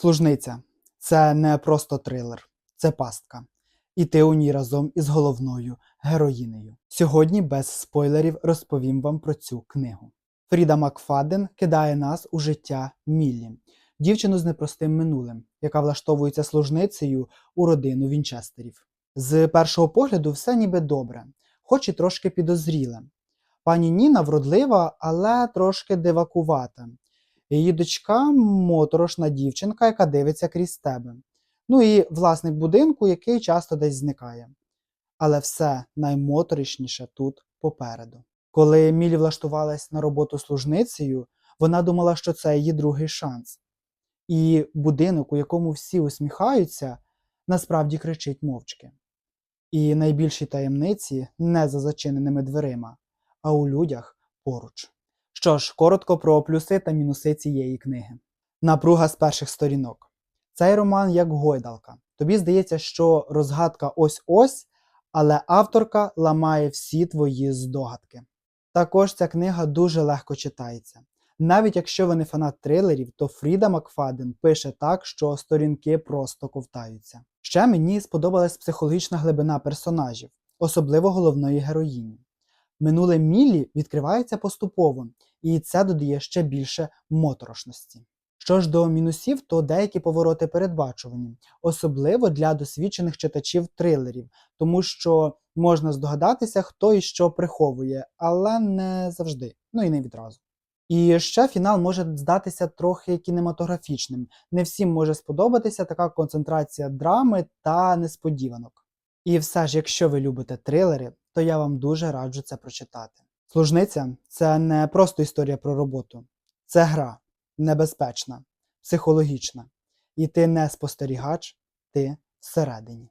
Служниця це не просто трилер, це пастка. І ти у ній разом із головною героїнею. Сьогодні без спойлерів розповім вам про цю книгу. Фріда Макфаден кидає нас у життя Міллі, дівчину з непростим минулим, яка влаштовується служницею у родину Вінчестерів. З першого погляду все ніби добре, хоч і трошки підозріле. Пані Ніна вродлива, але трошки дивакувата. Її дочка моторошна дівчинка, яка дивиться крізь тебе. Ну і власник будинку, який часто десь зникає. Але все наймоторишніше тут попереду. Коли Мілі влаштувалась на роботу служницею, вона думала, що це її другий шанс. І будинок, у якому всі усміхаються, насправді кричить мовчки. І найбільші таємниці не за зачиненими дверима, а у людях поруч. Що ж, коротко про плюси та мінуси цієї книги. Напруга з перших сторінок. Цей роман як гойдалка. Тобі здається, що розгадка ось-ось, але авторка ламає всі твої здогадки. Також ця книга дуже легко читається. Навіть якщо ви не фанат трилерів, то Фріда Макфаден пише так, що сторінки просто ковтаються. Ще мені сподобалась психологічна глибина персонажів, особливо головної героїні. Минуле Міллі відкривається поступово, і це додає ще більше моторошності. Що ж до мінусів, то деякі повороти передбачувані, особливо для досвідчених читачів трилерів, тому що можна здогадатися, хто і що приховує, але не завжди, ну і не відразу. І ще фінал може здатися трохи кінематографічним. Не всім може сподобатися така концентрація драми та несподіванок. І все ж, якщо ви любите трилери, то я вам дуже раджу це прочитати. Служниця це не просто історія про роботу, це гра небезпечна, психологічна. І ти не спостерігач, ти всередині.